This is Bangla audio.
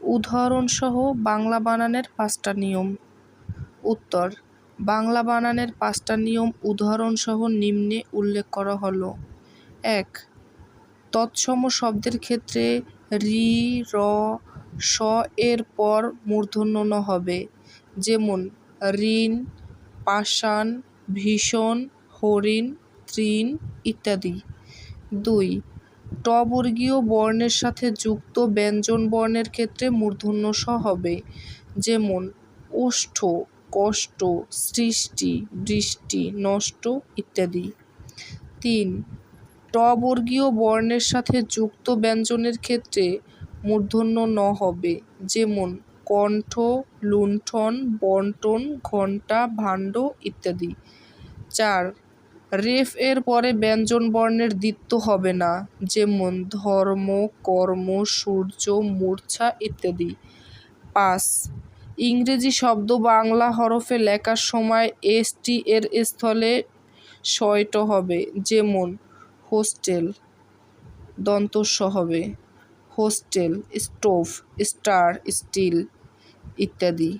উদাহরণসহ বাংলা বানানের পাঁচটা নিয়ম। উত্তর, বাংলা বানানের পাঁচটা নিয়ম উদাহরণসহ নিম্নে উল্লেখ করা হলো। এক, তৎসম শব্দের ক্ষেত্রে রি, র, স এর পর মূর্ধন্য হবে। যেমন, ঋণ, পাষাণ, ভীষণ, হরিণ, তৃণ ইত্যাদি। দুই ট বর্গীয় বর্ণের সাথে যুক্ত ব্যঞ্জন বর্ণের ক্ষেত্রে মূর্ধন্য স হবে। যেমন, ওষ্ঠ, কষ্ট, সৃষ্টি বৃষ্টি নষ্ট ইত্যাদি। তিন ট বর্গীয় বর্ণের সাথে যুক্ত ব্যঞ্জনের ক্ষেত্রে মূর্ধন্য ন হবে। যেমন, কণ্ঠ, লুণ্ঠন বন্টন ঘণ্টা, ভাণ্ড ইত্যাদি। চার রেফ এর পরে ব্যঞ্জন বর্ণের দ্বিত্ব হবে না যেমন ধর্ম, কর্ম, সূর্য, মূর্ছা ইত্যাদি। পাঁচ, ইংরেজি শব্দ বাংলা হরফে লেখার সময় এস টি এর স্থলে শয়ট হবে যেমন হোস্টেল, দন্তস্ব হবে, হোস্টেল, স্টোভ, স্টার, স্টিল ইত্যাদি।